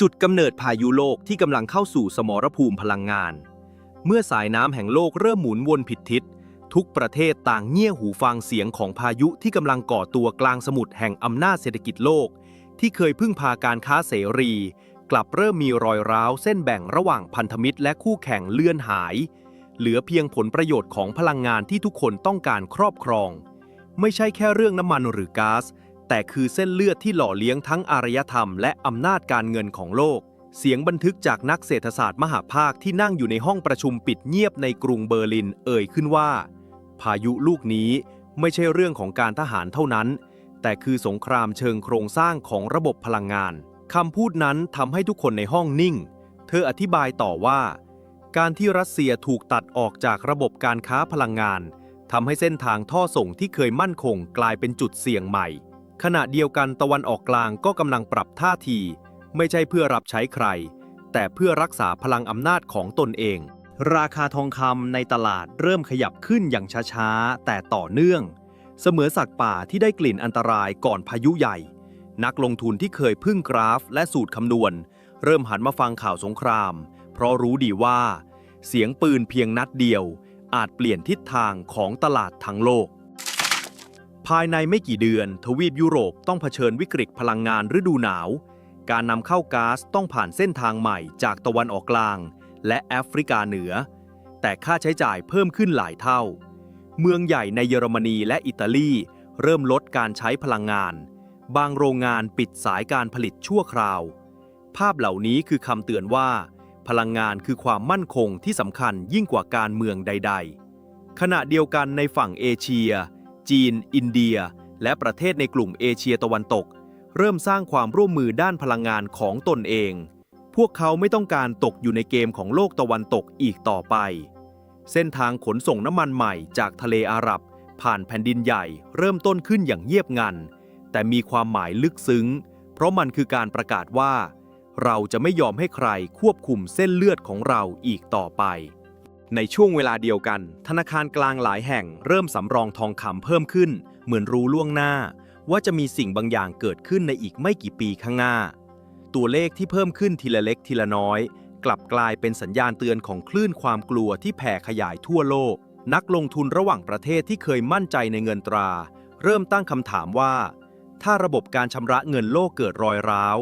จุดกำเนิดพายุโลกที่กำลังเข้าสู่สมรภูมิพลังงาน เมื่อสายน้ำแห่งโลกเริ่มหมุนวนผิดทิศ ทุกประเทศต่างเงี่ยหูฟังเสียงของพายุที่กำลังก่อตัวกลางสมุทรแห่งอำนาจเศรษฐกิจโลก ที่เคยพึ่งพาการค้าเสรี กลับเริ่มมีรอยร้าวเส้นแบ่งระหว่างพันธมิตรและคู่แข่งเลื่อนหาย เหลือเพียงผลประโยชน์ของพลังงานที่ทุกคนต้องการครอบครอง ไม่ใช่แค่เรื่องน้ำมันหรือก๊าซ แต่คือเส้นเลือดที่หล่อเลี้ยงทั้งอารยธรรมและอำนาจการเงินของโลก เสียงบันทึกจากนักเศรษฐศาสตร์มหาภาคที่นั่งอยู่ในห้องประชุมปิดเงียบในกรุงเบอร์ลินเอ่ยขึ้นว่า พายุลูกนี้ไม่ใช่เรื่องของการทหารเท่านั้น แต่คือสงครามเชิงโครงสร้างของระบบพลังงานคำพูดนั้นทำให้ทุกคนในห้องนิ่ง เธออธิบายต่อว่า การที่รัสเซียถูกตัดออกจากระบบการค้าพลังงานทำให้เส้นทางท่อส่งที่เคยมั่นคงกลายเป็นจุดเสี่ยงใหม่ ขณะเดียวกันตะวันออกกลางก็กำลังปรับท่าที ไม่ใช่เพื่อรับใช้ใคร แต่เพื่อรักษาพลังอำนาจของตนเอง ราคาทองคำในตลาดเริ่มขยับขึ้นอย่างช้าๆ แต่ต่อเนื่อง เสมือนสัตว์ป่าที่ได้กลิ่นอันตรายก่อนพายุใหญ่ นักลงทุนที่เคยพึ่งกราฟและสูตรคำนวณ เริ่มหันมาฟังข่าวสงคราม เพราะรู้ดีว่า เสียงปืนเพียงนัดเดียว อาจเปลี่ยนทิศทางของตลาดทั้งโลก ภายในไม่กี่เดือน ทวีปยุโรปต้องเผชิญวิกฤตพลังงานฤดูหนาว การนำเข้าก๊าซต้องผ่านเส้นทางใหม่จากตะวันออกกลาง และแอฟริกาเหนือ แต่ค่าใช้จ่ายเพิ่มขึ้นหลายเท่า เมืองใหญ่ในเยอรมนีและอิตาลีเริ่มลดการใช้พลังงาน บางโรงงานปิดสายการผลิตชั่วคราว ภาพเหล่านี้คือคำเตือนว่า พลังงานคือความมั่นคงที่สำคัญยิ่งกว่าการเมืองใด ๆ ขณะเดียวกันในฝั่งเอเชีย จีน อินเดีย และประเทศในกลุ่มเอเชียตะวันตก เริ่มสร้างความร่วมมือด้านพลังงานของตนเอง พวกเขาไม่ต้องการตกอยู่ในเกมของโลกตะวันตกอีกต่อไป เส้นทางขนส่งน้ำมันใหม่จากทะเลอาหรับ ผ่านแผ่นดินใหญ่เริ่มต้นขึ้นอย่างเงียบงัน แต่มีความหมายลึกซึ้ง เพราะมันคือการประกาศว่า เราจะไม่ยอมให้ใครควบคุมเส้นเลือดของเราอีกต่อไป ในช่วงเวลาเดียวกัน ธนาคารกลางหลายแห่งเริ่มสำรองทองคำเพิ่มขึ้น เหมือนรู้ล่วงหน้า ว่าจะมีสิ่งบางอย่างเกิดขึ้นในอีกไม่กี่ปีข้างหน้า ตัวเลขที่เพิ่มขึ้นทีละเล็กทีละน้อย กลับกลายเป็นสัญญาณเตือนของคลื่นความกลัวที่แผ่ขยายทั่วโลก นักลงทุนระหว่างประเทศที่เคยมั่นใจในเงินตรา เริ่มตั้งคำถามว่า ถ้าระบบการชำระเงินโลกเกิดรอยร้าว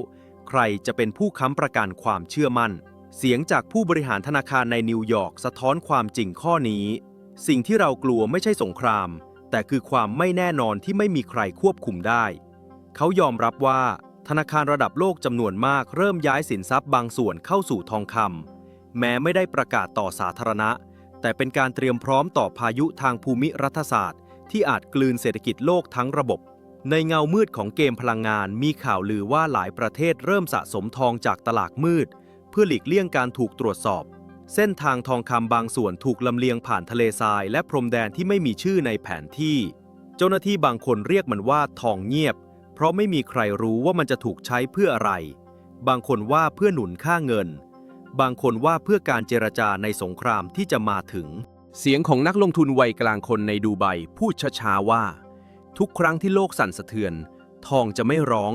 ใครจะเป็นผู้ค้ำประกันความเชื่อมั่น เสียงจากผู้บริหารธนาคารในนิวยอร์กสะท้อนความจริงข้อนี้ สิ่งที่เรากลัวไม่ใช่สงคราม แต่คือความไม่แน่นอนที่ไม่มีใครควบคุมได้ เขายอมรับว่า ธนาคารระดับโลกจำนวนมากเริ่มย้ายสินทรัพย์บางส่วนเข้าสู่ทองคำแม้ไม่ได้ประกาศต่อสาธารณะ แต่เป็นการเตรียมพร้อมต่อพายุทางภูมิรัฐศาสตร์ ที่อาจกลืนเศรษฐกิจโลกทั้งระบบในเงามืดของเกมพลังงานมีข่าวลือว่าหลายประเทศเริ่มสะสมทองจากตลาดมืด พื่อหลีกเลี่ยงการถูกตรวจสอบ เส้นทางทองคำบางส่วนถูกลำเลียงผ่านทะเลทรายและพรมแดนที่ไม่มีชื่อในแผนที่ เจ้าหน้าที่บางคนเรียกมันว่าทองเงียบ เพราะไม่มีใครรู้ว่ามันจะถูกใช้เพื่ออะไร บางคนว่าเพื่อหนุนค่าเงิน บางคนว่าเพื่อการเจรจาในสงครามที่จะมาถึง เสียงของนักลงทุนวัยกลางคนในดูไบพูดช้าๆว่า ทุกครั้งที่โลกสั่นสะเทือน ทองจะไม่ร้อง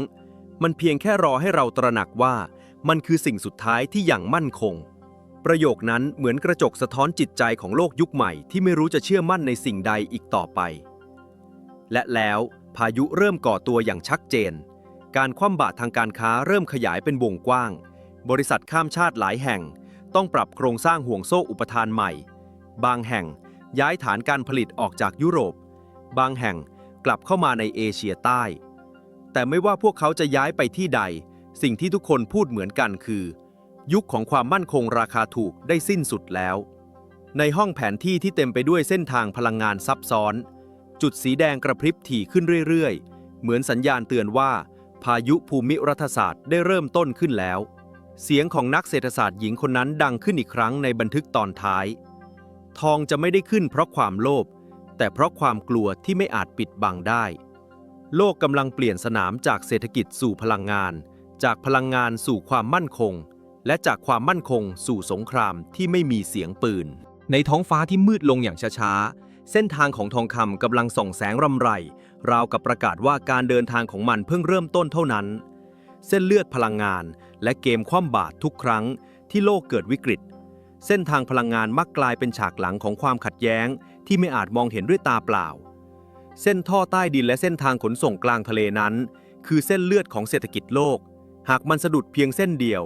มันเพียงแค่รอให้เราตระหนักว่า มันคือสิ่งสุดท้ายที่อย่างมั่นคง ประโยคนั้นเหมือนกระจกสะท้อนจิตใจของโลกยุคใหม่ที่ไม่รู้จะเชื่อมั่นในสิ่งใดอีกต่อไป และแล้วพายุเริ่มก่อตัวอย่างชัดเจน การคว่ำบาตรทางการค้าเริ่มขยายเป็นวงกว้าง บริษัทข้ามชาติหลายแห่ง ต้องปรับโครงสร้างห่วงโซ่อุปทานใหม่ บางแห่งย้ายฐานการผลิตออกจากยุโรป บางแห่งกลับเข้ามาในเอเชียใต้ แต่ไม่ว่าพวกเขาจะย้ายไปที่ใด สิ่งที่ทุกคนพูดเหมือนกันคือ ยุคของความมั่นคงราคาถูกได้สิ้นสุดแล้ว ในห้องแผนที่ที่เต็มไปด้วยเส้นทางพลังงานซับซ้อน จุดสีแดงกระพริบถี่ขึ้นเรื่อยๆ เหมือนสัญญาณเตือนว่า พายุภูมิรัฐศาสตร์ได้เริ่มต้นขึ้นแล้ว เสียงของนักเศรษฐศาสตร์หญิงคนนั้นดังขึ้นอีกครั้งในบันทึกตอนท้าย ทองจะไม่ได้ขึ้นเพราะความโลภแต่เพราะความกลัวที่ไม่อาจปิดบังได้ โลกกำลังเปลี่ยนสนามจากเศรษฐกิจสู่พลังงาน จากพลังงานสู่ความมั่นคง และจากความมั่นคงสู่สงครามที่ไม่มีเสียงปืน ในท้องฟ้าที่มืดลงอย่างช้าๆ เส้นทางของทองคำกำลังส่องแสงรำไร ราวกับประกาศว่าการเดินทางของมันเพิ่งเริ่มต้นเท่านั้น เส้นเลือดพลังงาน และเกมคว่ำบาตรทุกครั้งที่โลกเกิดวิกฤต เส้นทางพลังงานมักกลายเป็นฉากหลังของความขัดแย้ง ที่ไม่อาจมองเห็นด้วยตาเปล่า เส้นท่อใต้ดินและเส้นทางขนส่งกลางทะเลนั้น คือเส้นเลือดของเศรษฐกิจโลก หากมันสะดุดเพียงเส้นเดียว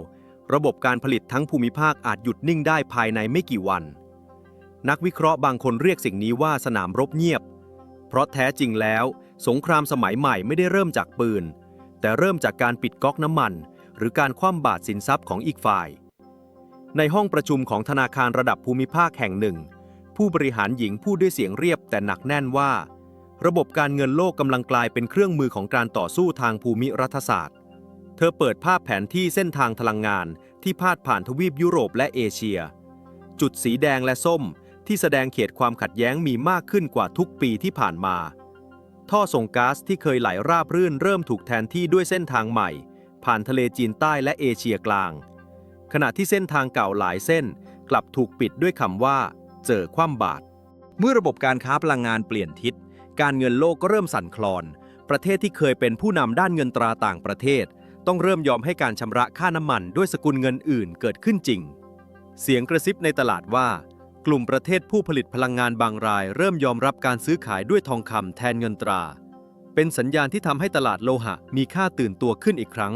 ระบบการผลิตทั้งภูมิภาคอาจหยุดนิ่งได้ภายในไม่กี่วัน นักวิเคราะห์บางคนเรียกสิ่งนี้ว่าสนามรบเงียบ เพราะแท้จริงแล้ว สงครามสมัยใหม่ไม่ได้เริ่มจากปืน แต่เริ่มจากการปิดก๊อกน้ำมัน หรือการคว่ำบาตรสินทรัพย์ของอีกฝ่าย ในห้องประชุมของธนาคารระดับภูมิภาคแห่งหนึ่ง ผู้บริหารหญิงพูดด้วยเสียงเรียบแต่หนักแน่นว่า ระบบการเงินโลกกำลังกลายเป็นเครื่องมือของการต่อสู้ทางภูมิรัฐศาสตร์ เธอเปิดภาพแผนที่เส้นทางพลังงานที่พาดผ่านทวีปยุโรปและเอเชีย จุดสีแดงและส้มที่แสดงเขตความขัดแย้งมีมากขึ้นกว่าทุกปีที่ผ่านมา ท่อส่งก๊าซที่เคยไหลราบรื่นเริ่มถูกแทนที่ด้วยเส้นทางใหม่ ผ่านทะเลจีนใต้และเอเชียกลาง ขณะที่เส้นทางเก่าหลายเส้นกลับถูกปิดด้วยคำว่า เจอคว่ำบาตรเมื่อระบบการค้าพลังงานเปลี่ยนทิศ การเงินโลกก็เริ่มสั่นคลอน ประเทศที่เคยเป็นผู้นำด้านเงินตราต่างประเทศ ต้องเริ่มยอมให้การชำระค่าน้ำมันด้วยสกุลเงินอื่นเกิดขึ้นจริง เสียงกระซิบในตลาดว่า กลุ่มประเทศผู้ผลิตพลังงานบางราย เริ่มยอมรับการซื้อขายด้วยทองคำแทนเงินตรา เป็นสัญญาณที่ทำให้ตลาดโลหะมีค่าตื่นตัวขึ้นอีกครั้ง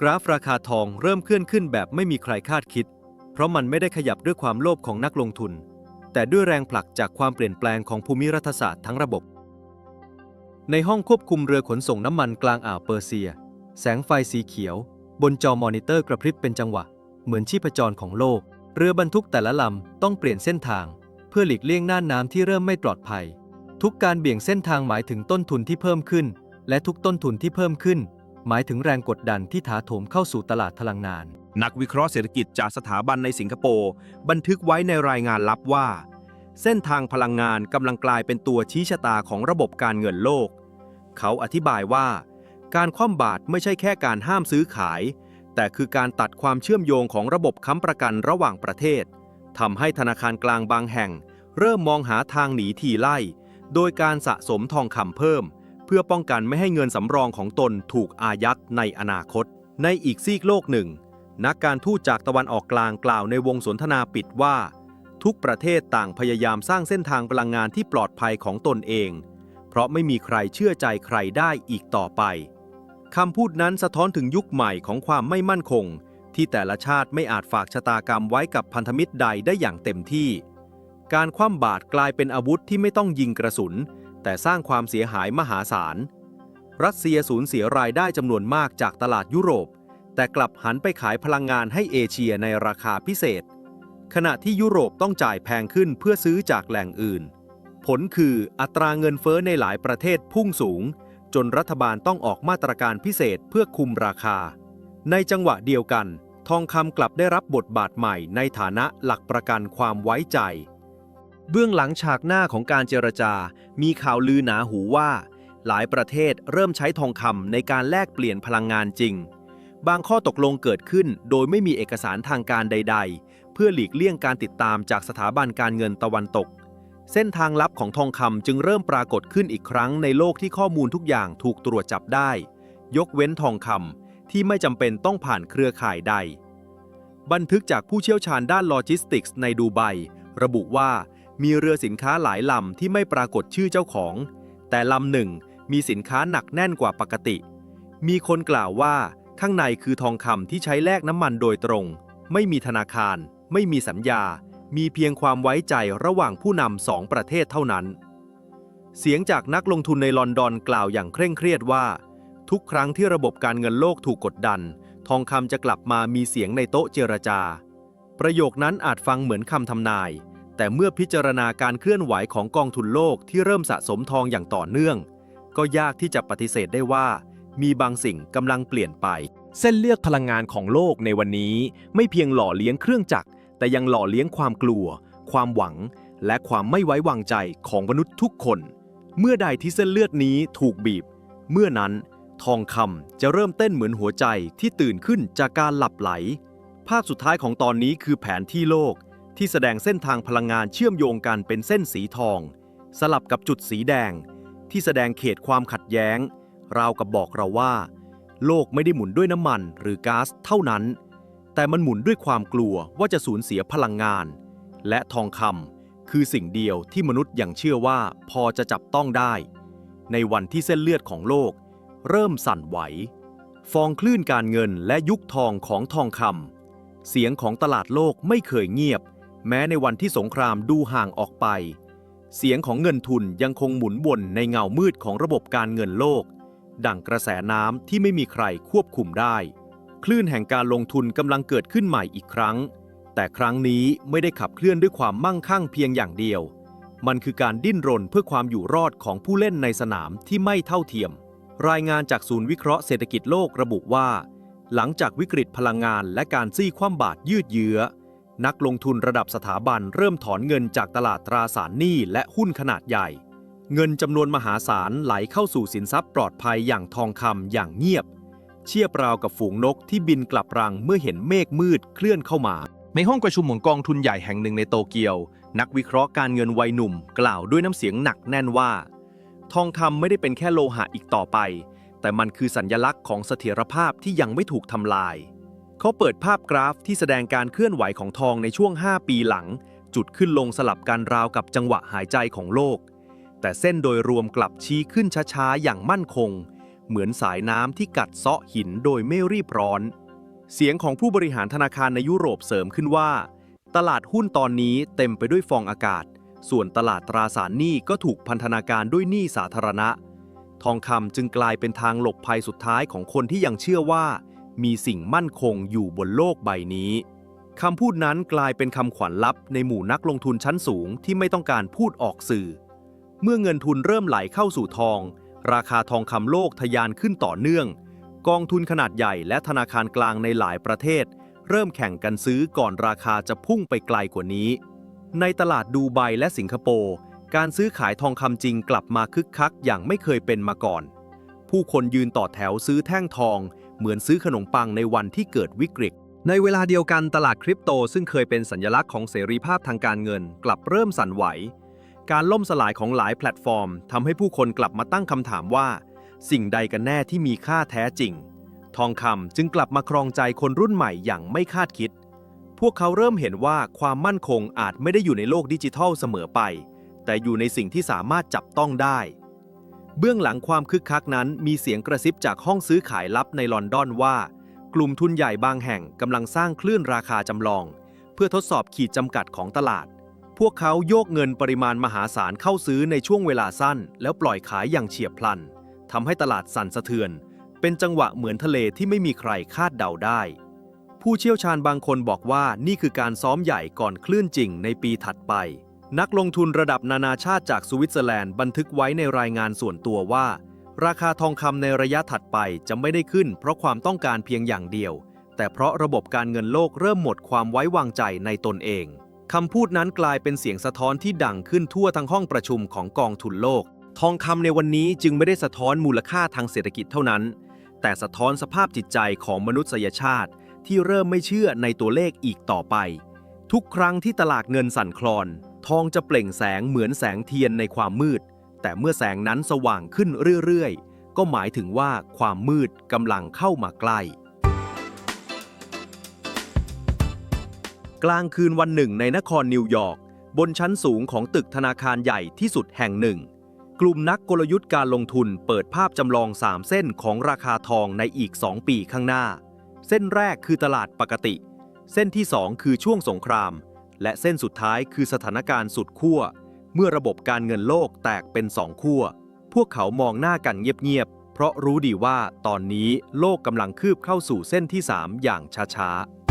กราฟราคาทองเริ่มเคลื่อนขึ้นแบบไม่มีใครคาดคิด เพราะมันไม่ได้ขยับด้วยความโลภของนักลงทุน แต่ด้วยแรงผลักจากความเปลี่ยนแปลงของภูมิรัฐศาสตร์ทั้งระบบ ในห้องควบคุมเรือขนส่งน้ำมันกลางอ่าวเปอร์เซีย แสงไฟสีเขียว บนจอมอนิเตอร์กระพริบเป็นจังหวะ เหมือนชีพจรของโลก เรือบรรทุกแต่ละลำต้องเปลี่ยนเส้นทาง เพื่อหลีกเลี่ยงน่านน้ำที่เริ่มไม่ปลอดภัย ทุกการเบี่ยงเส้นทางหมายถึงต้นทุนที่เพิ่มขึ้น และทุกต้นทุนที่เพิ่มขึ้น หมายถึงแรงกดดันที่ถาโถมเข้าสู่ตลาดพลังงาน นักวิเคราะห์เศรษฐกิจจากสถาบันในสิงคโปร์บันทึกไว้ในรายงานลับว่า เส้นทางพลังงานกำลังกลายเป็นตัวชี้ชะตาของระบบการเงินโลก เขาอธิบายว่า การคว่ำบาตรไม่ใช่แค่การห้ามซื้อขาย แต่คือการตัดความเชื่อมโยงของระบบค้ำประกันระหว่างประเทศทำให้ธนาคารกลางบางแห่ง เริ่มมองหาทางหนีทีไล่ โดยการสะสมทองคำเพิ่ม เพื่อป้องกันไม่ให้เงินสำรองของตนถูกอายัดในอนาคต ในอีกซีกโลกหนึ่ง นักการทูตจากตะวันออกกลางกล่าวในวงสนทนาปิดว่า ทุกประเทศต่างพยายามสร้างเส้นทางพลังงานที่ปลอดภัยของตนเอง เพราะไม่มีใครเชื่อใจใครได้อีกต่อไป คำพูดนั้นสะท้อนถึงยุคใหม่ของความไม่มั่นคง ที่แต่ละชาติไม่อาจฝากชะตากรรมไว้กับพันธมิตรใดได้อย่างเต็มที่ การคว่ำบาตรกลายเป็นอาวุธที่ไม่ต้องยิงกระสุน แต่สร้างความเสียหายมหาศาล รัสเซียสูญเสียรายได้จำนวนมากจากตลาดยุโรป แต่กลับหันไปขายพลังงานให้เอเชียในราคาพิเศษ ขณะที่ยุโรปต้องจ่ายแพงขึ้นเพื่อซื้อจากแหล่งอื่น ผลคืออัตราเงินเฟ้อในหลายประเทศพุ่งสูง จนรัฐบาลต้องออกมาตรการพิเศษเพื่อคุมราคา ในจังหวะเดียวกัน ทองคำกลับได้รับบทบาทใหม่ในฐานะหลักประกันความไว้ใจ เบื้องหลังฉากหน้าของการเจรจา มีข่าวลือหนาหูว่า หลายประเทศเริ่มใช้ทองคำในการแลกเปลี่ยนพลังงานจริง บางข้อตกลงเกิดขึ้นโดยไม่มีเอกสารทางการใด ๆ เพื่อหลีกเลี่ยงการติดตามจากสถาบันการเงินตะวันตก เส้นทางลับของทองคำจึงเริ่มปรากฏขึ้นอีกครั้งในโลกที่ข้อมูลทุกอย่างถูกตรวจจับได้ ยกเว้นทองคำที่ไม่จำเป็นต้องผ่านเครือข่ายใด บันทึกจากผู้เชี่ยวชาญด้านโลจิสติกส์ในดูไบระบุว่ามีเรือสินค้าหลายลำที่ไม่ปรากฏชื่อเจ้าของ แต่ลำหนึ่งมีสินค้าหนักแน่นกว่าปกติ มีคนกล่าวว่าข้างในคือทองคำที่ใช้แลกน้ำมันโดยตรง ไม่มีธนาคาร ไม่มีสัญญา มีเพียงความไว้ใจระหว่างผู้นำสองประเทศเท่านั้น เสียงจากนักลงทุนในลอนดอนกล่าวอย่างเคร่งเครียดว่า ทุกครั้งที่ระบบการเงินโลกถูกกดดัน ทองคำจะกลับมามีเสียงในโต๊ะเจรจา ประโยคนั้นอาจฟังเหมือนคำทำนาย แต่เมื่อพิจารณาการเคลื่อนไหวของกองทุนโลกที่เริ่มสะสมทองอย่างต่อเนื่อง ก็ยากที่จะปฏิเสธได้ว่ามีบางสิ่งกำลังเปลี่ยนไป เส้นเลือกพลังงานของโลกในวันนี้ ไม่เพียงหล่อเลี้ยงเครื่องจักร แต่ยังหล่อเลี้ยงความกลัว ความหวัง และความไม่ไว้วางใจของมนุษย์ทุกคน เมื่อใดที่เส้นเลือดนี้ถูกบีบ เมื่อนั้นทองคำจะเริ่มเต้นเหมือนหัวใจที่ตื่นขึ้นจากการหลับไหล ภาพสุดท้ายของตอนนี้คือแผนที่โลก ที่แสดงเส้นทางพลังงานเชื่อมโยงกันเป็นเส้นสีทอง สลับกับจุดสีแดง ที่แสดงเขตความขัดแย้ง ราวกับบอกเราว่า โลกไม่ได้หมุนด้วยน้ำมันหรือก๊าซเท่านั้น แต่มันหมุนด้วยความกลัวว่าจะสูญเสียพลังงาน และทองคำคือสิ่งเดียวที่มนุษย์ยังเชื่อว่าพอจะจับต้องได้ ในวันที่เส้นเลือดของโลก เริ่มสั่นไหว ฟองคลื่นการเงินและยุคทองของทองคำเสียงของตลาดโลกไม่เคยเงียบ แม้ในวันที่สงครามดูห่างออกไป เสียงของเงินทุนยังคงหมุนวนในเงามืดของระบบการเงินโลก ดั่งกระแสน้ำที่ไม่มีใครควบคุมได้ คลื่นแห่งการลงทุนกำลังเกิดขึ้นใหม่อีกครั้ง แต่ครั้งนี้ไม่ได้ขับเคลื่อนด้วยความมั่งคั่งเพียงอย่างเดียว มันคือการดิ้นรนเพื่อความอยู่รอดของผู้เล่นในสนามที่ไม่เท่าเทียม รายงานจากศูนย์วิเคราะห์เศรษฐกิจโลกระบุว่า หลังจากวิกฤตพลังงานและการซี่คว่ำบาตรยืดเยื้อ นักลงทุนระดับสถาบันเริ่มถอนเงินจากตลาดตราสารหนี้และหุ้นขนาดใหญ่ เงินจำนวนมหาศาลไหลเข้าสู่สินทรัพย์ปลอดภัยอย่างทองคำอย่างเงียบ เชียบราวกับฝูงนกที่บินกลับรังเมื่อเห็นเมฆมืดเคลื่อนเข้ามา ในห้องประชุมของกองทุนใหญ่แห่งหนึ่งในโตเกียว นักวิเคราะห์การเงินวัยหนุ่ม กล่าวด้วยน้ำเสียงหนักแน่นว่า ทองคำไม่ได้เป็นแค่โลหะอีกต่อไป แต่มันคือสัญญลักษณ์ของเสถียรภาพที่ยังไม่ถูกทำลาย เขาเปิดภาพกราฟที่แสดงการเคลื่อนไหวของทองในช่วง 5 ปีหลัง จุดขึ้นลงสลับกันราวกับจังหวะหายใจของโลก แต่เส้นโดยรวมกลับชี้ขึ้นช้าๆอย่างมั่นคง เหมือนสายน้ำที่กัดเซาะหินโดยไม่รีบร้อน เสียงของผู้บริหารธนาคารในยุโรปเสริมขึ้นว่า ตลาดหุ้นตอนนี้เต็มไปด้วยฟองอากาศ ส่วนตลาดตราสารหนี้ก็ถูกพันธนาการด้วยหนี้สาธารณะ ทองคำจึงกลายเป็นทางหลบภัยสุดท้ายของคนที่ยังเชื่อว่า มีสิ่งมั่นคงอยู่บนโลกใบนี้คำพูดนั้นกลายเป็นคำขวัญลับในหมู่นักลงทุนชั้นสูงที่ไม่ต้องการพูดออกสื่อ เมื่อเงินทุนเริ่มไหลเข้าสู่ทอง ราคาทองคำโลกทะยานขึ้นต่อเนื่อง กองทุนขนาดใหญ่และธนาคารกลางในหลายประเทศ เริ่มแข่งกันซื้อก่อนราคาจะพุ่งไปไกลกว่านี้ ในตลาดดูไบและสิงคโปร์การซื้อขายทองคำจริงกลับมาคึกคักอย่างไม่เคยเป็นมาก่อน ผู้คนยืนต่อแถวซื้อแท่งทอง เหมือนซื้อขนมปังในวันที่เกิดวิกฤต ในเวลาเดียวกันตลาดคริปโตซึ่งเคยเป็นสัญลักษณ์ของเสรีภาพทางการเงิน กลับเริ่มสั่นไหว การล่มสลายของหลายแพลตฟอร์มทำให้ผู้คนกลับมาตั้งคำถามว่า สิ่งใดกันแน่ที่มีค่าแท้จริง ทองคำจึงกลับมาครองใจคนรุ่นใหม่อย่างไม่คาดคิด พวกเขาเริ่มเห็นว่าความมั่นคงอาจไม่ได้อยู่ในโลกดิจิทัลเสมอไป แต่อยู่ในสิ่งที่สามารถจับต้องได้ เบื้องหลังความคึกคักนั้นมีเสียงกระซิบจากห้องซื้อขายลับในลอนดอนว่า กลุ่มทุนใหญ่บางแห่งกำลังสร้างคลื่นราคาจำลอง เพื่อทดสอบขีดจำกัดของตลาด พวกเขาโยกเงินปริมาณมหาศาลเข้าซื้อในช่วงเวลาสั้น แล้วปล่อยขายอย่างเฉียบพลันทำให้ตลาดสั่นสะเทือน เป็นจังหวะเหมือนทะเลที่ไม่มีใครคาดเดาได้ ผู้เชี่ยวชาญบางคนบอกว่านี่คือการซ้อมใหญ่ก่อนคลื่นจริงในปีถัดไป นักลงทุนระดับนานาชาติจากสวิตเซอร์แลนด์บันทึกไว้ในรายงานส่วนตัวว่า ราคาทองคำในระยะถัดไปจะไม่ได้ขึ้น เพราะความต้องการเพียงอย่างเดียว แต่เพราะระบบการเงินโลกเริ่มหมดความไว้วางใจในตนเอง คำพูดนั้นกลายเป็นเสียงสะท้อนที่ดังขึ้นทั่วทั้งห้องประชุมของกองทุนโลก ทองคำในวันนี้จึงไม่ได้สะท้อนมูลค่าทางเศรษฐกิจเท่านั้น แต่สะท้อนสภาพจิตใจของมนุษยชาติ ที่เริ่มไม่เชื่อในตัวเลขอีกต่อไป ทุกครั้งที่ตลาดเงินสั่นคลอน ทองจะเปล่งแสงเหมือนแสงเทียนในความมืด แต่เมื่อแสงนั้นสว่างขึ้นเรื่อยๆ ก็หมายถึงว่าความมืดกำลังเข้ามาใกล้ กลางคืนวันหนึ่งในนครนิวยอร์กบนชั้นสูงของตึกธนาคารใหญ่ที่สุดแห่งหนึ่ง กลุ่มนักกลยุทธ์การลงทุนเปิดภาพจำลอง 3 เส้นของราคาทองในอีก 2 ปีข้างหน้า เส้นแรกคือตลาดปกติ เส้นที่ 2 คือช่วงสงคราม และเส้นสุดท้ายคือสถานการณ์สุดขั้วเมื่อระบบการเงินโลกแตกเป็นสองขั้วพวกเขามองหน้ากันเงียบๆเพราะรู้ดีว่าตอนนี้โลกกำลังคืบเข้าสู่เส้นที่ 3 อย่างช้าๆ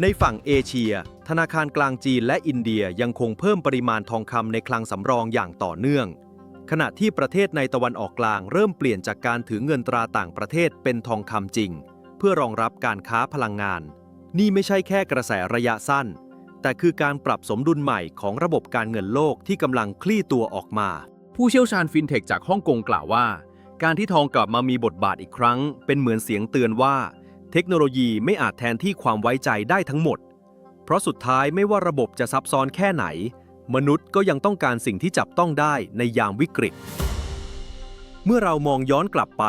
ในฝั่งเอเชีย ธนาคารกลางจีนและอินเดียยังคงเพิ่มปริมาณทองคำในคลังสำรองอย่างต่อเนื่อง ขณะที่ประเทศในตะวันออกกลางเริ่มเปลี่ยนจากการถือเงินตราต่างประเทศเป็นทองคำจริง เพื่อรองรับการค้าพลังงาน นี่ไม่ใช่แค่กระแสระยะสั้น แต่คือการปรับสมดุลใหม่ของระบบการเงินโลกที่กำลังคลี่ตัวออกมา ผู้เชี่ยวชาญฟินเทคจากฮ่องกงกล่าวว่า การที่ทองกลับมามีบทบาทอีกครั้ง เป็นเหมือนเสียงเตือนว่า เทคโนโลยีไม่อาจแทนที่ความไว้ใจได้ทั้งหมด เพราะสุดท้ายไม่ว่าระบบจะซับซ้อนแค่ไหน มนุษย์ก็ยังต้องการสิ่งที่จับต้องได้ในยามวิกฤต เมื่อเรามองย้อนกลับไป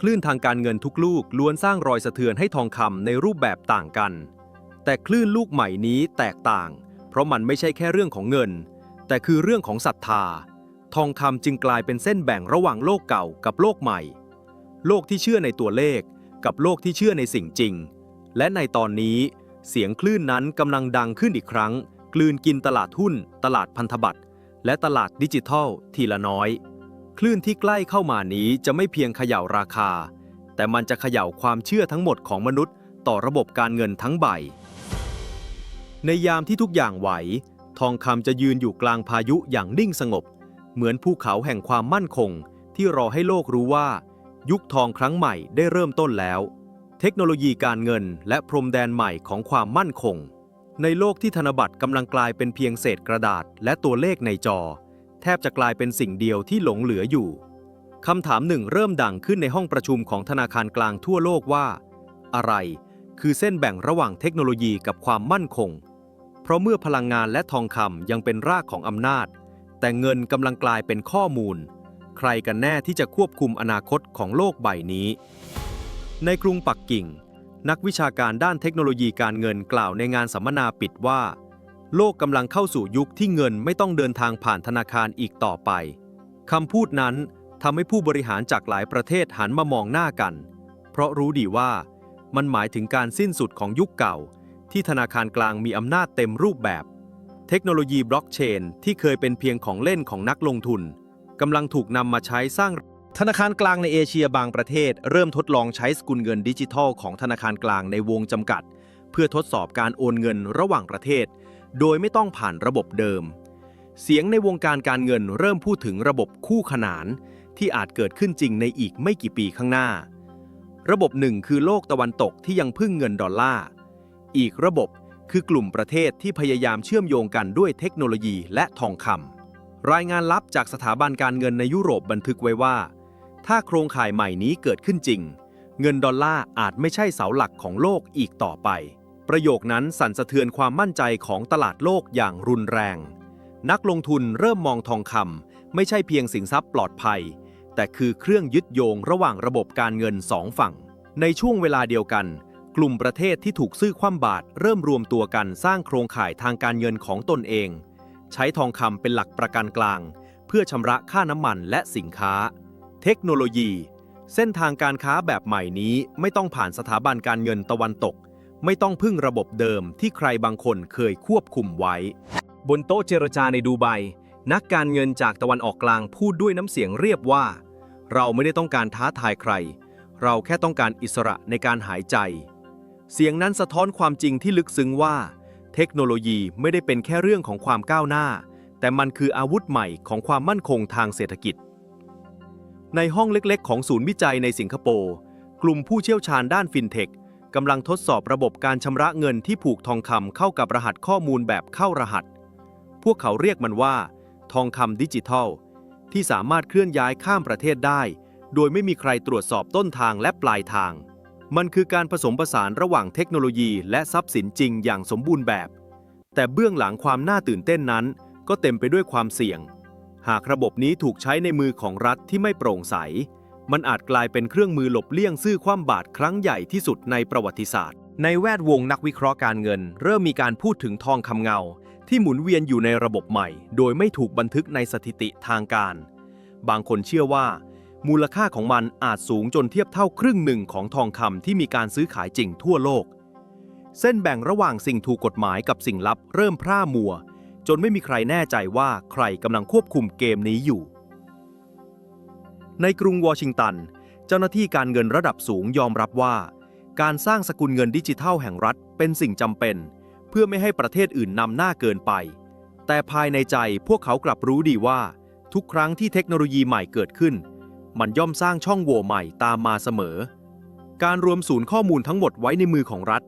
คลื่นทางการเงินทุกลูกล้วนสร้างรอยสะเทือนให้ทองคำในรูปแบบต่างกัน แต่คลื่นลูกใหม่นี้แตกต่าง เพราะมันไม่ใช่แค่เรื่องของเงิน แต่คือเรื่องของศรัทธา ทองคำจึงกลายเป็นเส้นแบ่งระหว่างโลกเก่ากับโลกใหม่ โลกที่เชื่อในตัวเลข กับโลกที่เชื่อในสิ่งจริง และในตอนนี้ เสียงคลื่นนั้นกำลังดังขึ้นอีกครั้ง กลืนกินตลาดหุ้น ตลาดพันธบัตรและตลาดดิจิทัล ทีละน้อย คลื่นที่ใกล้เข้ามานี้จะไม่เพียงเขย่าราคา แต่มันจะเขย่าความเชื่อทั้งหมดของมนุษย์ ต่อระบบการเงินทั้งใบ ในยามที่ทุกอย่างไหว ทองคำจะยืนอยู่กลางพายุอย่างนิ่งสงบ เหมือนภูเขาแห่งความมั่นคง ที่รอให้โลกรู้ว่า ยุคทองครั้งใหม่ได้เริ่มต้นแล้ว เทคโนโลยีการเงินและพรมแดนใหม่ของความมั่นคง ในโลกที่ธนบัตรกำลังกลายเป็นเพียงเศษกระดาษและตัวเลขในจอ แทบจะกลายเป็นสิ่งเดียวที่หลงเหลืออยู่คำถามหนึ่งเริ่มดังขึ้นในห้องประชุมของธนาคารกลางทั่วโลกว่า อะไร คือเส้นแบ่งระหว่างเทคโนโลยีกับความมั่นคง เพราะเมื่อพลังงานและทองคำยังเป็นรากของอำนาจ แต่เงินกำลังกลายเป็นข้อมูล ใครกันแน่ที่จะควบคุมอนาคตของโลกใบนี้ ในกรุงปักกิ่ง นักวิชาการด้านเทคโนโลยีการเงินกล่าวในงานสัมมนาปิดว่า โลกกำลังเข้าสู่ยุคที่เงินไม่ต้องเดินทางผ่านธนาคารอีกต่อไปคำพูดนั้นทำให้ผู้บริหารจากหลายประเทศหันมามองหน้ากัน เพราะรู้ดีว่ามันหมายถึงการสิ้นสุดของยุคเก่า ที่ธนาคารกลางมีอำนาจเต็มรูปแบบ เทคโนโลยีบล็อกเชนที่เคยเป็นเพียงของเล่นของนักลงทุน กำลังถูกนำมาใช้สร้าง ธนาคารกลางในเอเชียบางประเทศ เริ่มทดลองใช้สกุลเงินดิจิทัลของธนาคารกลางในวงจำกัด เพื่อทดสอบการโอนเงินระหว่างประเทศ โดยไม่ต้องผ่านระบบเดิม เสียงในวงการการเงินเริ่มพูดถึงระบบคู่ขนาน ที่อาจเกิดขึ้นจริงในอีกไม่กี่ปีข้างหน้า ระบบหนึ่งคือโลกตะวันตกที่ยังพึ่งเงินดอลลาร์อีกระบบคือกลุ่มประเทศที่พยายามเชื่อมโยงกันด้วยเทคโนโลยีและทองคำ รายงานลับจากสถาบันการเงินในยุโรปบันทึกไว้ว่า ถ้าโครงข่ายใหม่นี้เกิดขึ้นจริง เงินดอลลาร์อาจไม่ใช่เสาหลักของโลกอีกต่อไป ประโยคนั้นสั่นสะเทือนความมั่นใจของตลาดโลกอย่างรุนแรง นักลงทุนเริ่มมองทองคำไม่ใช่เพียงสินทรัพย์ปลอดภัย แต่คือเครื่องยึดโยงระหว่างระบบการเงินสองฝั่ง ในช่วงเวลาเดียวกัน กลุ่มประเทศที่ถูกซื้อคว่ำบาตรเริ่มรวมตัวกันสร้างโครงข่ายทางการเงินของตนเอง ใช้ทองคำเป็นหลักประกันกลาง เพื่อชำระค่าน้ำมันและสินค้า เทคโนโลยี เส้นทางการค้าแบบใหม่นี้ไม่ต้องผ่านสถาบันการเงินตะวันตก ไม่ต้องพึ่งระบบเดิมที่ใครบางคนเคยควบคุมไว้ บนโต๊ะเจรจาในดูไบนักการเงินจากตะวันออกกลางพูดด้วยน้ำเสียงเรียบว่า เราไม่ได้ต้องการท้าทายใคร เราแค่ต้องการอิสระในการหายใจ เสียงนั้นสะท้อนความจริงที่ลึกซึ้งว่า เทคโนโลยีไม่ได้เป็นแค่เรื่องของความก้าวหน้า แต่มันคืออาวุธใหม่ของความมั่นคงทางเศรษฐกิจ ในห้องเล็กๆ ของศูนย์วิจัยในสิงคโปร์กลุ่มผู้เชี่ยวชาญด้านฟินเทคกำลังทดสอบระบบการชำระเงินที่ผูกทองคำเข้ากับรหัสข้อมูลแบบเข้ารหัส พวกเขาเรียกมันว่า ทองคำดิจิทัล ที่สามารถเคลื่อนย้ายข้ามประเทศได้ โดยไม่มีใครตรวจสอบต้นทางและปลายทาง มันคือการผสมผสานระหว่างเทคโนโลยีและทรัพย์สินจริงอย่างสมบูรณ์แบบ แต่เบื้องหลังความน่าตื่นเต้นนั้น ก็เต็มไปด้วยความเสี่ยง หากระบบนี้ถูกใช้ในมือของรัฐที่ไม่โปร่งใส มันอาจกลายเป็นเครื่องมือหลบเลี่ยงซื่อคว่ำบาตรครั้งใหญ่ที่สุดในประวัติศาสตร์ ในแวดวงนักวิเคราะห์การเงิน เริ่มมีการพูดถึงทองคำเงา ที่หมุนเวียนอยู่ในระบบใหม่ โดยไม่ถูกบันทึกในสถิติทางการ บางคนเชื่อว่า มูลค่าของมันอาจสูงจนเทียบเท่าครึ่งหนึ่งของทองคำที่มีการซื้อขายจริงทั่วโลก เส้นแบ่งระหว่างสิ่งถูกกฎหมายกับสิ่งลับเริ่มพร่ามัว จนไม่มีใครแน่ใจว่าใครกำลังควบคุมเกมนี้อยู่ ในกรุงวอชิงตัน เจ้าหน้าที่การเงินระดับสูงยอมรับว่า การสร้างสกุลเงินดิจิทัลแห่งรัฐเป็นสิ่งจำเป็น เพื่อไม่ให้ประเทศอื่นนำหน้าเกินไป แต่ภายในใจพวกเขากลับรู้ดีว่า ทุกครั้งที่เทคโนโลยีใหม่เกิดขึ้น มันย่อมสร้างช่องโหว่ใหม่ตามมาเสมอ การรวมศูนย์ข้อมูลทั้งหมดไว้ในมือของรัฐ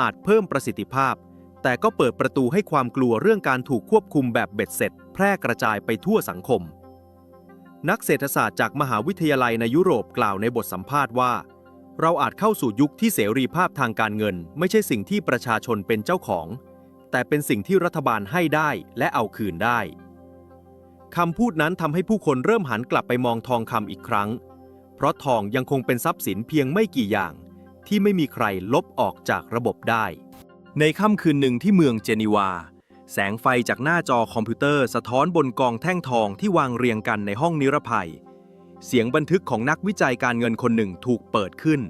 อาจเพิ่มประสิทธิภาพ แต่ก็เปิดประตูให้ความกลัวเรื่องการถูกควบคุมแบบเบ็ดเสร็จ แพร่กระจายไปทั่วสังคม นักเศรษฐศาสตร์จากมหาวิทยาลัยในยุโรปกล่าวในบทสัมภาษณ์ว่า เราอาจเข้าสู่ยุคที่เสรีภาพทางการเงิน ไม่ใช่สิ่งที่ประชาชนเป็นเจ้าของ แต่เป็นสิ่งที่รัฐบาลให้ได้และเอาคืนได้ คำพูดนั้นทำให้ผู้คนเริ่มหันกลับไปมองทองคำอีกครั้ง เพราะทองยังคงเป็นทรัพย์สินเพียงไม่กี่อย่าง ที่ไม่มีใครลบออกจากระบบได้ ในค่ำคืนหนึ่งที่เมืองเจนีวา แสงไฟจากหน้าจอคอมพิวเตอร์สะท้อนบนกองแท่งทองที่วางเรียงกันในห้องนิรภัย เสียงบันทึกของนักวิจัยการเงินคนหนึ่งถูกเปิดขึ้น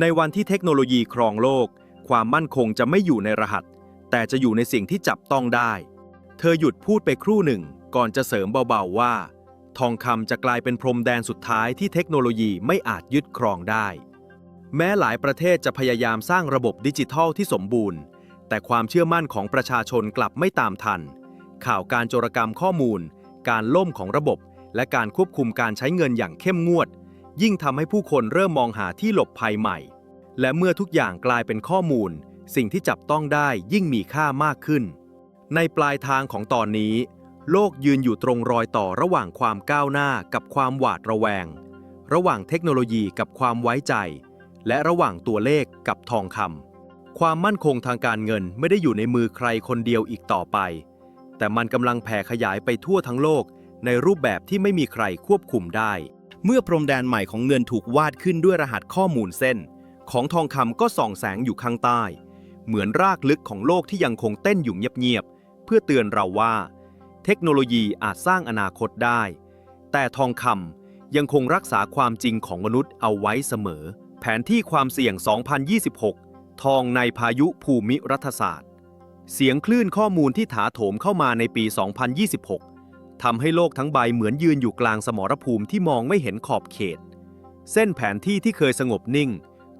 ในวันที่เทคโนโลยีครองโลก ความมั่นคงจะไม่อยู่ในรหัส แต่จะอยู่ในสิ่งที่จับต้องได้ เธอหยุดพูดไปครู่หนึ่ง ก่อนจะเสริมเบาๆว่า ทองคำจะกลายเป็นพรมแดนสุดท้ายที่เทคโนโลยีไม่อาจยึดครองได้ แม้หลายประเทศจะพยายามสร้างระบบดิจิทัลที่สมบูรณ์ แต่ความเชื่อมั่นของประชาชนกลับไม่ตามทัน ข่าวการโจรกรรมข้อมูล การล่มของระบบ และการควบคุมการใช้เงินอย่างเข้มงวด ยิ่งทำให้ผู้คนเริ่มมองหาที่หลบภัยใหม่ และเมื่อทุกอย่างกลายเป็นข้อมูล สิ่งที่จับต้องได้ยิ่งมีค่ามากขึ้น ในปลายทางของตอนนี้ โลกยืนอยู่ตรงรอยต่อระหว่างความก้าวหน้ากับความหวาดระแวง ระหว่างเทคโนโลยีกับความไว้ใจ และระหว่างตัวเลขกับทองคำความมั่นคงทางการเงินไม่ได้อยู่ในมือใครคนเดียวอีกต่อไป แต่มันกำลังแผ่ขยายไปทั่วทั้งโลก ในรูปแบบที่ไม่มีใครควบคุมได้ เมื่อพรมแดนใหม่ของเงินถูกวาดขึ้นด้วยรหัสข้อมูลเส้น ของทองคำก็ส่องแสงอยู่ข้างใต้ เหมือนรากลึกของโลกที่ยังคงเต้นอยู่เงียบๆเพื่อเตือนเราว่า เทคโนโลยีอาจสร้างอนาคตได้ แต่ทองคำยังคงรักษาความจริงของมนุษย์เอาไว้เสมอ แผนที่ความเสี่ยง 2026 ทองในพายุภูมิรัฐศาสตร์ เสียงคลื่นข้อมูลที่ถาโถมเข้ามาในปี 2026 ทำให้โลกทั้งใบเหมือนยืนอยู่กลางสมรภูมิที่มองไม่เห็นขอบเขต เส้นแผนที่ที่เคยสงบนิ่ง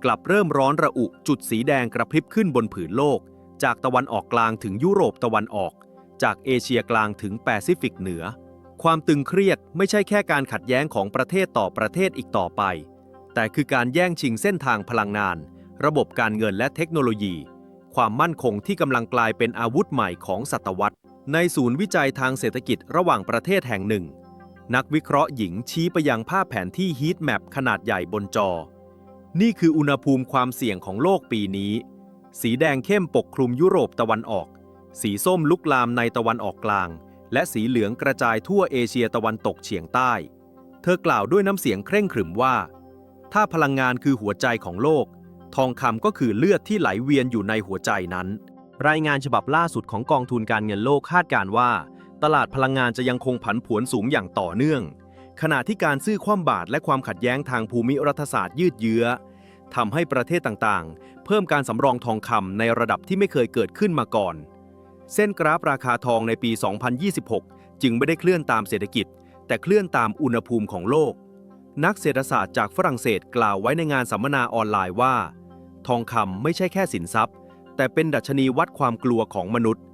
กลับเริ่มร้อนระอุจุดสีแดงกระพริบขึ้นบนผืนโลก จากตะวันออกกลางถึงยุโรปตะวันออก จากเอเชียกลางถึงแปซิฟิกเหนือ ความตึงเครียดไม่ใช่แค่การขัดแย้งของประเทศต่อประเทศอีกต่อไป แต่คือการแย่งชิงเส้นทางพลังงาน ระบบการเงินและเทคโนโลยี ความมั่นคงที่กำลังกลายเป็นอาวุธใหม่ของศตวรรษ ในศูนย์วิจัยทางเศรษฐกิจระหว่างประเทศแห่งหนึ่ง นักวิเคราะห์หญิงชี้ไปยังภาพแผนที่ฮีทแมปขนาดใหญ่บนจอ นี่คืออุณหภูมิความเสี่ยงของโลกปีนี้ สีแดงเข้มปกคลุมยุโรปตะวันออก สีส้มลุกลามในตะวันออกกลาง และสีเหลืองกระจายทั่วเอเชียตะวันตกเฉียงใต้ เธอกล่าวด้วยน้ำเสียงเคร่งขรึมว่า ถ้าพลังงานคือหัวใจของโลก ทองคำก็คือเลือดที่ไหลเวียนอยู่ในหัวใจนั้น รายงานฉบับล่าสุดของกองทุนการเงินโลกคาดการณ์ว่า ตลาดพลังงานจะยังคงผันผวนสูงอย่างต่อเนื่อง ขณะที่การซื้อคว่ำบาตรและความขัดแย้งทางภูมิรัฐศาสตร์ยืดเยื้อทำให้ประเทศต่างๆ เพิ่มการสำรองทองคำในระดับที่ไม่เคยเกิดขึ้นมาก่อน เส้นกราฟราคาทองในปี 2026 จึงไม่ได้เคลื่อนตามเศรษฐกิจ แต่เคลื่อนตามอุณหภูมิของโลก นักเศรษฐศาสตร์จากฝรั่งเศสกล่าวไว้ในงานสัมมนาออนไลน์ว่า ทองคำไม่ใช่แค่สินทรัพย์ แต่เป็นดัชนีวัดความกลัวของมนุษย์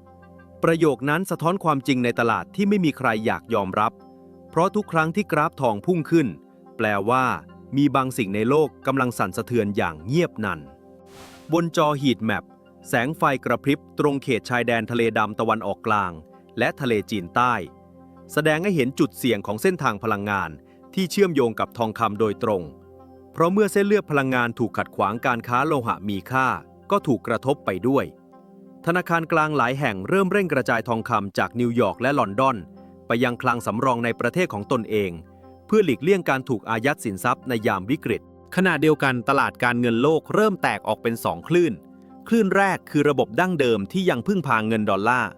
ประโยคนั้นสะท้อนความจริงในตลาดที่ไม่มีใครอยากยอมรับ เพราะทุกครั้งที่กราฟทองพุ่งขึ้น แปลว่า มีบางสิ่งในโลกกำลังสั่นสะเทือนอย่างเงียบนันบนจอฮีท แสงไฟกระพริบตรงเขตชายแดนทะเลดำตะวันออกกลาง และทะเลจีนใต้ แสดงให้เห็นจุดเสี่ยงของเส้นทางพลังงานที่เชื่อมโยงกับทองคำโดยตรง เพราะเมื่อเส้นเลือดพลังงานถูกขัดขวางการค้าโลหะมีค่า ก็ถูกกระทบไปด้วย ธนาคารกลางหลายแห่งเริ่มเร่งกระจายทองคำจากนิวยอร์กและลอนดอน ไปยังคลังสำรองในประเทศของตนเอง เพื่อหลีกเลี่ยงการถูกอายัดสินทรัพย์ในยามวิกฤตขณะเดียวกันตลาดการเงินโลกเริ่มแตกออกเป็น2คลื่น คลื่นแรกคือระบบดั้งเดิมที่ยังพึ่งพาเงินดอลลาร์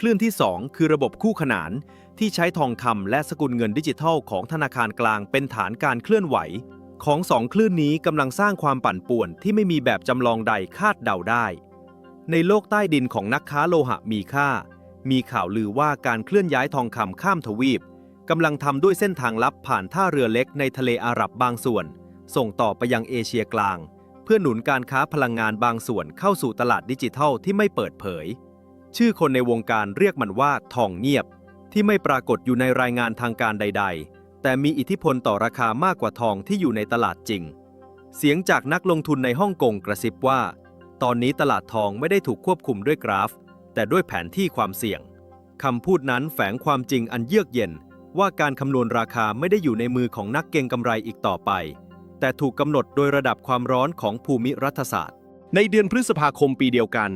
คลื่นที่ 2 คือระบบคู่ขนานที่ใช้ทองคำและสกุลเงินดิจิทัลของธนาคารกลางเป็นฐานการเคลื่อนไหว ของสองคลื่นนี้กำลังสร้างความปั่นป่วนที่ไม่มีแบบจำลองใดคาดเดาได้ ในโลกใต้ดินของนักค้าโลหะมีค่า มีข่าวลือว่าการเคลื่อนย้ายทองคำข้ามทวีปกำลังทำด้วยเส้นทางลับผ่านท่าเรือเล็กในทะเลอาหรับบางส่วน ส่งต่อไปยังเอเชียกลาง พื่อหนุนการค้าพลังงานบางส่วนเข้าสู่ตลาดดิจิทัลที่ไม่เปิดเผย ชื่อคนในวงการเรียกมันว่าทองเงียบ ที่ไม่ปรากฏอยู่ในรายงานทางการใด ๆ แต่มีอิทธิพลต่อราคามากกว่าทองที่อยู่ในตลาดจริง เสียงจากนักลงทุนในฮ่องกงกระซิบว่า ตอนนี้ตลาดทองไม่ได้ถูกควบคุมด้วยกราฟ แต่ด้วยแผนที่ความเสี่ยงคำพูดนั้นแฝงความจริงอันเยือกเย็นว่าการคำนวณราคาไม่ได้อยู่ในมือของนักเก็งกำไรอีกต่อไป แต่ถูกกำหนดโดยระดับความร้อนของภูมิรัฐศาสตร์ ในเดือนพฤษภาคมปีเดียวกัน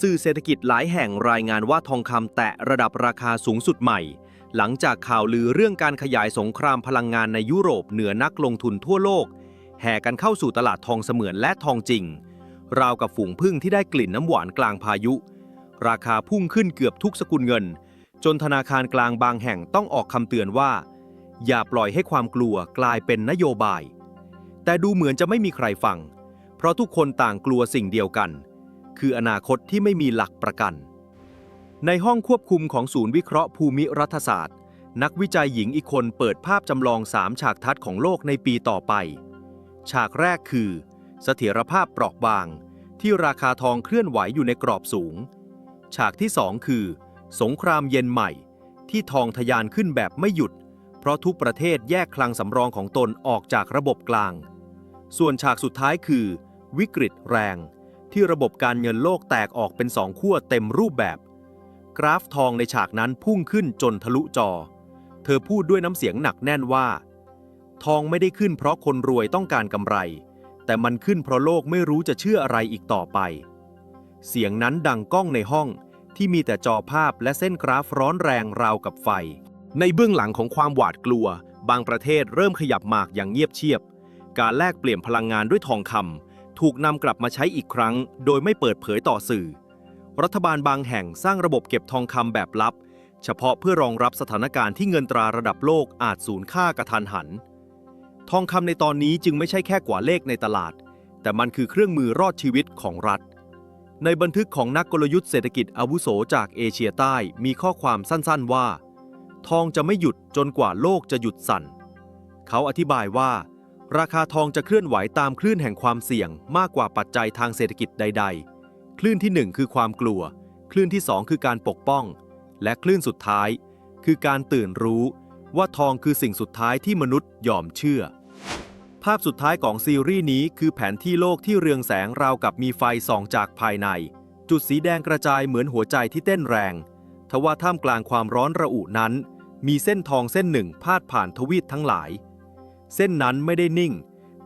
สื่อเศรษฐกิจหลายแห่งรายงานว่าทองคำแตะระดับราคาสูงสุดใหม่ หลังจากข่าวลือเรื่องการขยายสงครามพลังงานในยุโรปเหนือนักลงทุนทั่วโลก แห่กันเข้าสู่ตลาดทองเสมือนและทองจริง ราวกับฝูงพึ่งที่ได้กลิ่นน้ำหวานกลางพายุ ราคาพุ่งขึ้นเกือบทุกสกุลเงิน จนธนาคารกลางบางแห่งต้องออกคำเตือนว่า อย่าปล่อยให้ความกลัวกลายเป็นนโยบาย แต่ดูเหมือนจะไม่มีใครฟัง เพราะทุกคนต่างกลัวสิ่งเดียวกัน คืออนาคตที่ไม่มีหลักประกัน ในห้องควบคุมของศูนย์วิเคราะห์ภูมิรัฐศาสตร์ นักวิจัยหญิงอีกคนเปิดภาพจำลองสามฉากทัศน์ของโลกในปีต่อไป ฉากแรกคือ เสถียรภาพเปราะบาง ที่ราคาทองเคลื่อนไหวอยู่ในกรอบสูง ฉากที่สองคือ สงครามเย็นใหม่ ที่ทองทะยานขึ้นแบบไม่หยุด เพราะทุกประเทศแยกคลังสำรองของตนออกจากระบบกลาง ส่วนฉากสุดท้ายคือ วิกฤตแรง ที่ระบบการเงินโลกแตกออกเป็นสองขั้วเต็มรูปแบบ กราฟทองในฉากนั้นพุ่งขึ้นจนทะลุจอ เธอพูดด้วยน้ำเสียงหนักแน่นว่า ทองไม่ได้ขึ้นเพราะคนรวยต้องการกำไร แต่มันขึ้นเพราะโลกไม่รู้จะเชื่ออะไรอีกต่อไป เสียงนั้นดังก้องในห้องที่มีแต่จอภาพและเส้นกราฟร้อนแรงราวกับไฟ ในเบื้องหลังของความหวาดกลัว บางประเทศเริ่มขยับหมากอย่างเงียบเชียบ การแลกเปลี่ยนพลังงานด้วยทองคำถูกนำกลับมาใช้อีกครั้ง โดยไม่เปิดเผยต่อสื่อ รัฐบาลบางแห่งสร้างระบบเก็บทองคำแบบลับ เฉพาะเพื่อรองรับสถานการณ์ที่เงินตราระดับโลกอาจสูญค่ากระทันหัน ทองคำในตอนนี้จึงไม่ใช่แค่กว่าเลขในตลาด แต่มันคือเครื่องมือรอดชีวิตของรัฐ ในบันทึกของนักกลยุทธ์เศรษฐกิจอาวุโสจากเอเชียใต้มีข้อความสั้นๆว่า ทองจะไม่หยุดจนกว่าโลกจะหยุดสั่น เขาอธิบายว่า ราคาทองจะเคลื่อนไหวตามคลื่นแห่งความเสี่ยงมากกว่าปัจจัยทางเศรษฐกิจใด ๆ คลื่นที่ 1 คือความกลัว คลื่นที่ 2 คือการปกป้อง และคลื่นสุดท้าย คือการตื่นรู้ว่าทองคือสิ่งสุดท้ายที่มนุษย์ยอมเชื่อ ภาพสุดท้ายของซีรีส์นี้คือแผนที่โลกที่เรืองแสงราวกับมีไฟส่องจากภายใน จุดสีแดงกระจายเหมือนหัวใจที่เต้นแรง ทว่าท่ามกลางความร้อนระอุนั้น มีเส้นทองเส้นหนึ่งพาดผ่านทวีปทั้งหลาย เส้นนั้นไม่ได้นิ่ง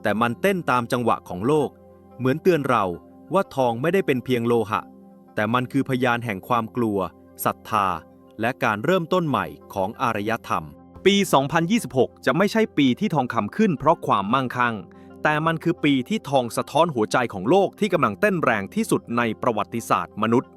แต่มันเต้นตามจังหวะของโลก เหมือนเตือนเราว่าทองไม่ได้เป็นเพียงโลหะ แต่มันคือพยานแห่งความกลัวศรัทธา และการเริ่มต้นใหม่ของอารยธรรม ปี 2026 จะไม่ใช่ปีที่ทองคำขึ้นเพราะความมั่งคั่ง แต่มันคือปีที่ทองสะท้อนหัวใจของโลกที่กำลังเต้นแรงที่สุดในประวัติศาสตร์มนุษย์